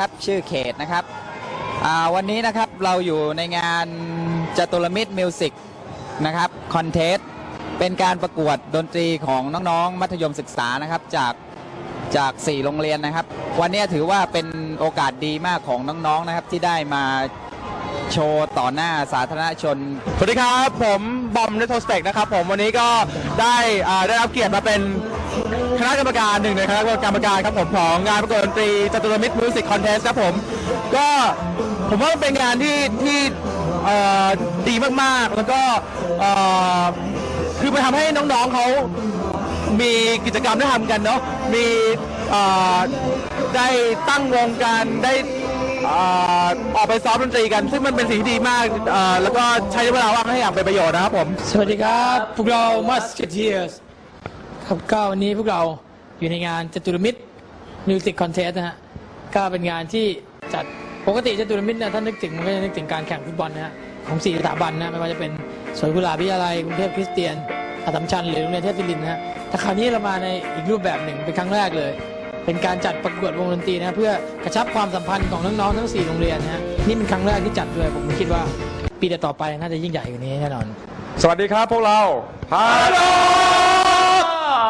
นะครับ ชื่อเขตนะครับวันนี้นะครับเราอยู่ในงานจตุรมิตรมิวสิกนะครับคอนเทสเป็นการประกวดดนตรีของน้องๆ มัธยมศึกษานะครับจากจาก 4 โรงเรียนนะครับ วันนี้ถือว่าเป็นโอกาสดีมากของน้องๆนะครับที่ได้มาโชว์ต่อหน้าสาธารณชน สวัสดีครับ ผมบอมเนโทสเต็กนะครับ ผมวันนี้ก็ได้ได้รับเกียรติมาเป็น คณะกรรมการหนึ่งในคณะกรรมการครับผมของงานประกวดดนตรีจตุรมิตรมิวสิกคอนเทสครับผม ก็ผมว่ามันเป็นงานที่ที่เอ่อดีมากๆ แล้วก็เอ่อคือมันทำให้น้องๆเขามีกิจกรรมได้ทำกันเนาะมีเอ่อได้ตั้งวงกันได้เอ่อออกไปซ้อมดนตรีกัน ซึ่งมันเป็นสิ่งที่ดีมากเอ่อแล้วก็ใช้เวลาว่างให้อย่างเป็นประโยชน์นะครับผม สวัสดีครับ พวกเรา Musketeers ครับก็วันนี้พวกเราอยู่ในงานจตุรมิตรมิวสิกคอนเทสนะฮะก็เป็นงานที่จัดปกติจตุรมิตรเนี่ยถ้านนึกถึงมันก็จะนึกถึงการแข่งฟุตบอลนะฮะของสี่สถาบันนะไม่ว่าจะเป็นสวนกุหลาบวิทยาลัยกรุงเทพคริสเตียนอัสสัมชัญหรือโรงเรียนเทพศิรินนะฮะแต่คราวนี้เรามาในอีกรูปแบบหนึ่งเป็นครั้งแรกเลย เป็นการจัดประกวดวงดนตรีนะเพื่อกระชับความสัมพันธ์ของน้องๆทั้งสี่โรงเรียนนะฮะนี่เป็นครั้งแรกที่จัดด้วยผมคิดว่าปีต่อไปน่าจะยิ่งใหญ่กว่านี้แน่นอน สวัสดีครับพวกเราฮาโล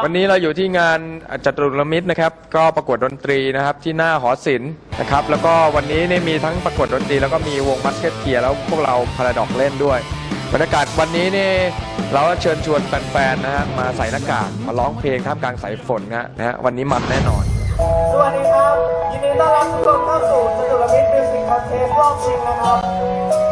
วันนี้เราอยู่ที่งานจตุรมิตรนะครับ ก็ประกวดดนตรีนะครับที่หน้าหอศิลป์นะครับ แล้วก็วันนี้เนี่ยมีทั้งประกวดดนตรี แล้วก็มีวงมัสเกตเทียแล้วพวกเราพาราดอกเล่นด้วย บรรยากาศวันนี้เนี่ยเราก็เชิญชวนแฟนๆนะฮะมาใส่หน้ากากมาร้องเพลงท่ามกลางสายฝนนะฮะนะฮะวันนี้มันแน่นอน สวัสดีครับ ยินดีต้อนรับทุกคนเข้าสู่จตุรมิตรมิวสิกคอนเทสรอบชิงนะครับ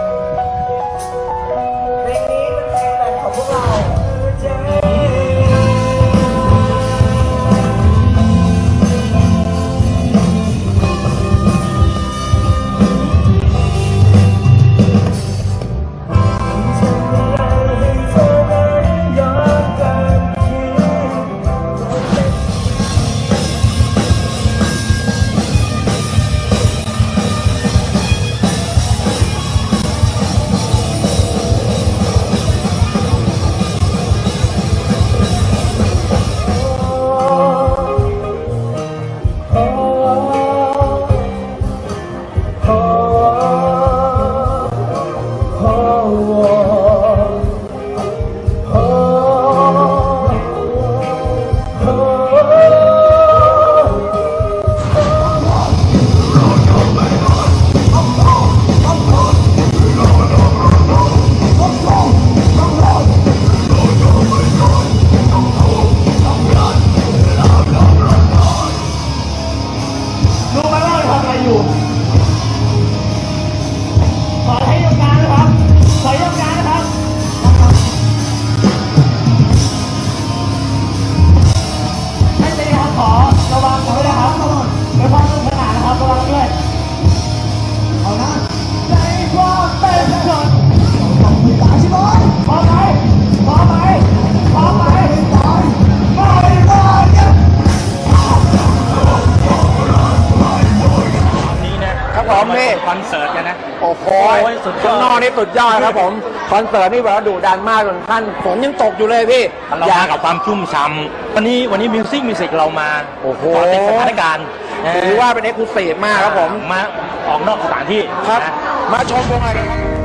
โอ้โหโอ้ยสุดยอด ข้างนอกนี่สุดยอดครับผมคอนเสิร์ตนี่แบบว่าดุดันมากจนขั้นฝนยังตกอยู่เลยพี่เรามากับความชุ่มฉ่ำวันนี้วันนี้มิวสิกมิวสิกเรามาโอ้โหเกาะติดสถานการณ์ถือว่าเป็นเอ็กซ์คลูซีฟมากครับผม มาออกนอกสถานที่ครับ นะ มาชมวงอะไรกันครับ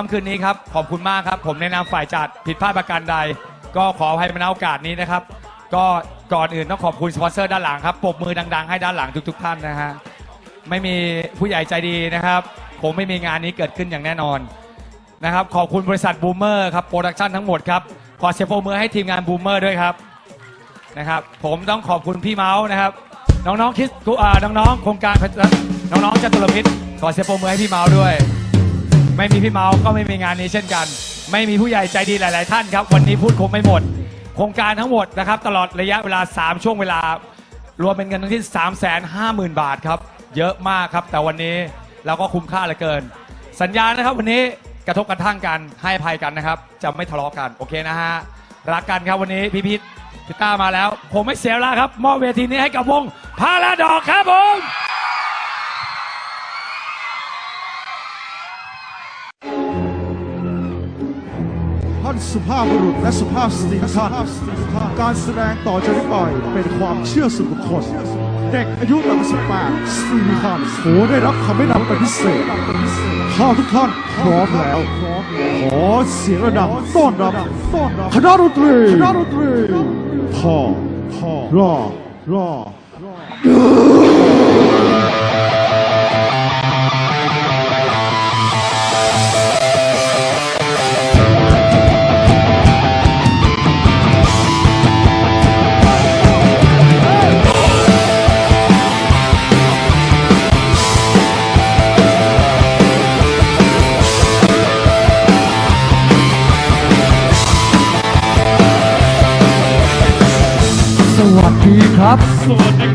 ค่ำคืนนี้ครับ ขอบคุณมากครับ ผมในนามฝ่ายจัดผิดพลาดประการใด ก็ขออภัยมาณโอกาสนี้นะครับ ก็ก่อนอื่นต้องขอบคุณสปอนเซอร์ด้านหลังครับปรบมือดัง ๆ ให้ด้านหลังทุก ๆ ท่านนะฮะไม่มีผู้ใหญ่ใจดีนะครับคงไม่มีงานนี้เกิดขึ้นอย่างแน่นอนนะครับ ขอบคุณบริษัทบูมเมอร์ครับโปรดักชั่นทั้งหมดครับขอเสียงปรมือให้ทีมงานบูมเมอร์ด้วยครับนะครับ ผมต้องขอบคุณพี่เมาส์นะครับ น้องๆคิดอ่าน้องๆโครงการน้องๆจตุรมิตรขอเสียงปรมือให้พี่เมาส์ด้วย ไม่มีพี่เมาก็ไม่มีงานนี้เช่นกัน ไม่มีผู้ใหญ่ใจดีหลาย ๆ ท่านครับ วันนี้พูดคงไม่หมด โครงการทั้งหมดนะครับ ตลอดระยะเวลา 3 ช่วงเวลา รวมเป็นเงินทั้งที่ 3 5 0 0 0 0 บาทครับ เยอะมากครับ แต่วันนี้เราก็คุ้มค่าเหลือเกิน สัญญานะครับ วันนี้กระทบกระทั่งกันให้อภัยกันนะครับ จะไม่ทะเลาะกันโอเคนะฮะรักกันครับวันนี้พี่พิษพี่ต้ามาแล้ว ผมไม่เสียเวลาครับมอบเวทีนี้ให้กับวงพาราดอกครับผม ท่านสุภาพบุรุษและสุภาพสตรีทุกท่านการแสดงต่อจากนี้ไปเป็นความเชื่อส่วนบุคคล เด็กอายุต่ำกว่า18สตรีทุกท่านโหได้รับคำแนะนำเป็นพิเศษถ้าทุกท่านพร้อมแล้ว ขอเสียงระดับต้อนรับคณะดนตรีคณะดนตรีพ่อพ่อรอรอ ส